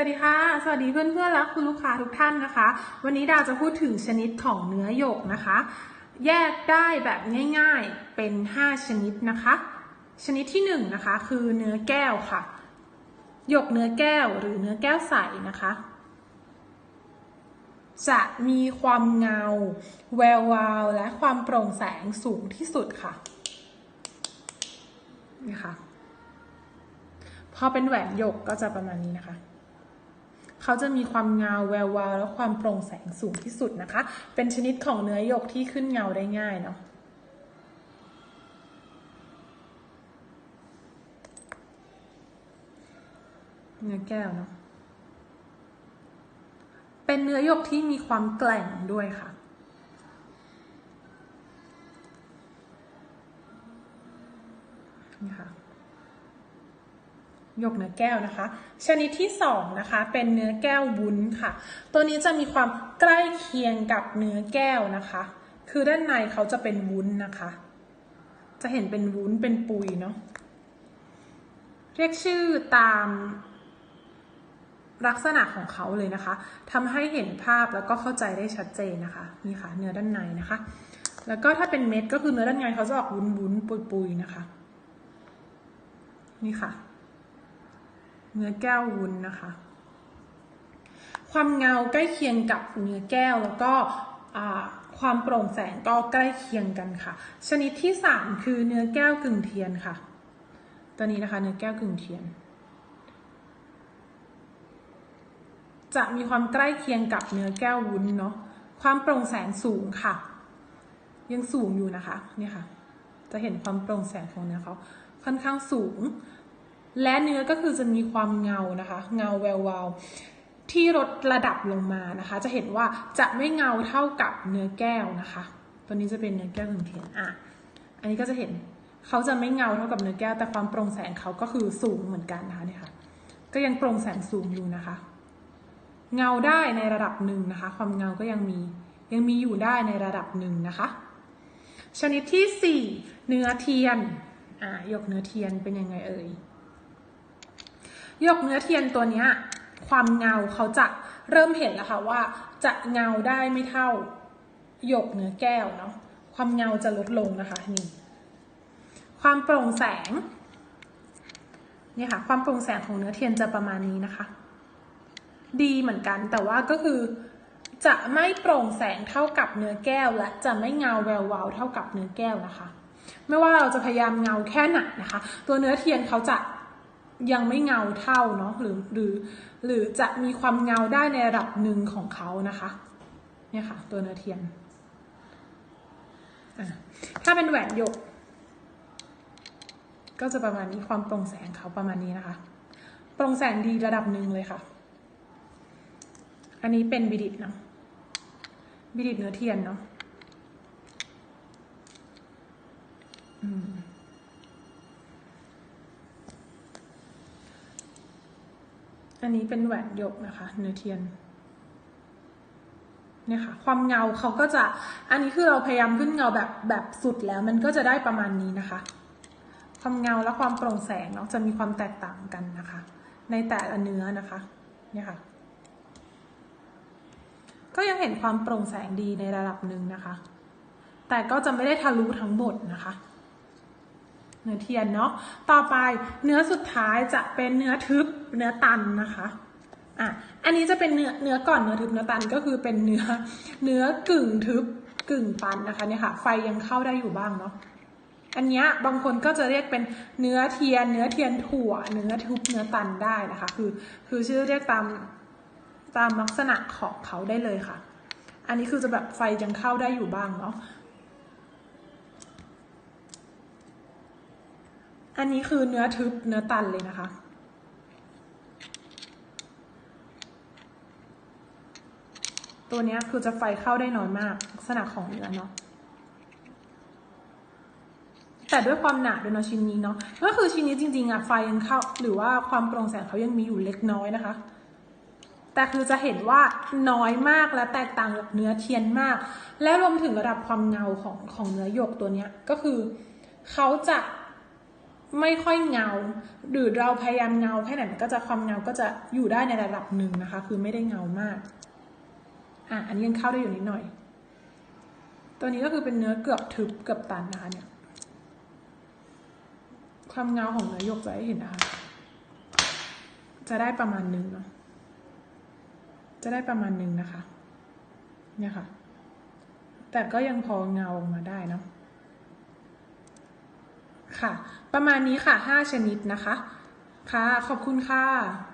สวัสดีค่ะ สวัสดีเพื่อนๆและคุณลูกค้าทุกท่านนะคะ วันนี้ดาวจะพูดถึงชนิดของเนื้อหยกนะคะ แยกได้แบบง่ายๆเป็น 5 ชนิดนะคะ ชนิดที่1นงนะคะคือเนื้อแก้วค่ะ หยกเนื้อแก้วหรือเนื้อแก้วใสนะคะ จะมีความเงา แวววาว และความโปร่งแสงสูงที่สุดค่ะนี่ค่ะพอเป็นแหวนหยกก็จะประมาณนี้นะคะ เขาจะมีความเงาแวววาวและความโปร่งแสงสูงที่สุดนะคะ เป็นชนิดของเนื้อหยกที่ขึ้นเงาได้ง่ายเนาะเนื้อแก้วเนาะ เป็นเนื้อหยกที่มีความแกร่งด้วยค่ะ นี่ค่ะ ยกเนื้อแก้วนะคะ ชนิดที่สองนะคะเป็นเนื้อแก้ววุ้นค่ะ ตัวนี้จะมีความใกล้เคียงกับเนื้อแก้วนะคะ คือด้านในเขาจะเป็นวุ้นนะคะ จะเห็นเป็นวุ้นเป็นปุยเนาะเรียกชื่อตามลักษณะของเขาเลยนะคะทำให้เห็นภาพแล้วก็เข้าใจได้ชัดเจนนะคะนี่ค่ะเนื้อด้านในนะคะ แล้วก็ถ้าเป็นเม็ดก็คือเนื้อด้านในเขาจะออกวุ้นๆปุยๆนะคะ นี่ค่ะ เนื้อแก้ววุ้นนะคะ ความเงาใกล้เคียงกับเนื้อแก้วแล้วก็ความโปร่งแสงก็ใกล้เคียงกันค่ะ ชนิดที่สามคือเนื้อแก้วกึ่งเทียนค่ะ ตัวนี้นะคะเนื้อแก้วกึ่งเทียน จะมีความใกล้เคียงกับเนื้อแก้ววุ้นเนาะ ความโปร่งแสงสูงค่ะ ยังสูงอยู่นะคะ เนี่ยค่ะ จะเห็นความโปร่งแสงของเนื้อเขาค่อนข้างสูง และเนื้อก็คือจะมีความเงานะคะ เงาแวววาวที่ลดระดับลงมานะคะ จะเห็นว่าจะไม่เงาเท่ากับเนื้อแก้วนะคะ ตัวนี้จะเป็นเนื้อแก้วถึงเทียนอะ อันนี้ก็จะเห็นเขาจะไม่เงาเท่ากับเนื้อแก้ว แต่ความโปร่งแสงเขาก็คือสูงเหมือนกันนะคะเนี่ยค่ะ ก็ยังโปร่งแสงสูงอยู่นะคะ เงาได้ในระดับหนึ่งนะคะ ความเงาก็ยังมียังมีอยู่ได้ในระดับหนึ่งนะคะ ชนิดที่สี่เนื้อเทียนอ่ายกเนื้อเทียนเป็นยังไงเอ่ย ยกเนื้อเทียนตัวนี้ความเงาเขาจะเริ่มเห็นแล้วค่ะว่าจะเงาได้ไม่เท่าหยกเนื้อแก้วเนาะความเงาจะลดลงนะคะนี่ความโปร่งแสงเนี่ยค่ะความโปร่งแสงของเนื้อเทียนจะประมาณนี้นะคะ ดีเหมือนกันแต่ว่าก็คือจะไม่โปร่งแสงเท่ากับเนื้อแก้ว และจะไม่เงาแวววาวเท่ากับเนื้อแก้วนะคะ ไม่ว่าเราจะพยายามเงาแค่ไหนนะคะ ตัวเนื้อเทียนเขาจะ ยังไม่เงาเท่าเนาะหรือหรือหรือจะมีความเงาได้ในระดับหนึ่งของเขานะคะเนี่ยค่ะ ตัวเนื้อเทียนถ้าเป็นแหวนหยก ก็จะประมาณนี้ความโปร่งแสงเขาประมาณนี้นะคะ โปร่งแสงดีระดับหนึ่งเลยค่ะ อันนี้เป็นบิดิตเนาะบิดิตเนื้อเทียนเนาะอืม อันนี้เป็นแหวนหยกนะคะ เนื้อเทียนเนี่ยค่ะความเงาเขาก็จะอันนี้คือเราพยายามขึ้นเงาแบบแบบสุดแล้วมันก็จะได้ประมาณนี้นะคะ ความเงาและความโปร่งแสงเนาะจะมีความแตกต่างกันนะคะ ในแต่ละเนื้อนะคะเนี่ยค่ะ ก็ยังเห็นความโปร่งแสงดีในระดับหนึ่งนะคะ แต่ก็จะไม่ได้ทะลุทั้งหมดนะคะ เนื้อเทียนเนาะ ต่อไปเนื้อสุดท้ายจะเป็นเนื้อทึบเนื้อตันนะคะอะอันนี้จะเป็นเนื้อเนื้อก่อนเนื้อทึบเนื้อตันก็คือเป็นเนื้อเนื้อกึ่งทึบกึ่งตันนะคะเนี่ยค่ะ ไฟยังเข้าได้อยู่บ้างเนาะอันนี้บางคนก็จะเรียกเป็นเนื้อเทียน เนื้อเทียนถั่ว เนื้อทึบเนื้อตันได้นะคะ คือคือชื่อเรียกตามตามลักษณะของเขาได้เลยค่ะ อันนี้คือจะแบบไฟยังเข้าได้อยู่บ้างเนาะ อันนี้คือเนื้อทึบเนื้อตันเลยนะคะ ตัวนี้คือจะไฟเข้าได้น้อยมาก ลักษณะของเนื้อเนาะแต่ด้วยความหนาด้วยเนาะชิ้นนี้เนาะก็คือชิ้นนี้จริงๆอะไฟยังเข้า หรือว่าความโปร่งแสงเขายังมีอยู่เล็กน้อยนะคะ แต่คือจะเห็นว่าน้อยมากและแตกต่างจากเนื้อเทียนมาก และรวมถึงระดับความเงาของของเนื้อหยกตัวนี้ก็คือเขาจะ ไม่ค่อยเงา หรือเราพยายามเงาแค่ไหนมันก็จะความเงาก็จะอยู่ได้ในระดับหนึ่งนะคะ คือไม่ได้เงามากอะอันนี้ยังเข้าได้อยู่นิดหน่อย ตัวนี้ก็คือเป็นเนื้อเกือบทึบเกือบตันนะคะเนี่ย ความเงาของเนื้อหยกจะให้เห็นนะคะ จะได้ประมาณหนึ่งเนาะ จะได้ประมาณหนึ่งนะคะ เนี่ยค่ะ แต่ก็ยังพอเงาออกมาได้เนาะ ค่ะ ประมาณนี้ค่ะ 5 ชนิดนะคะ ค่ะ ขอบคุณค่ะ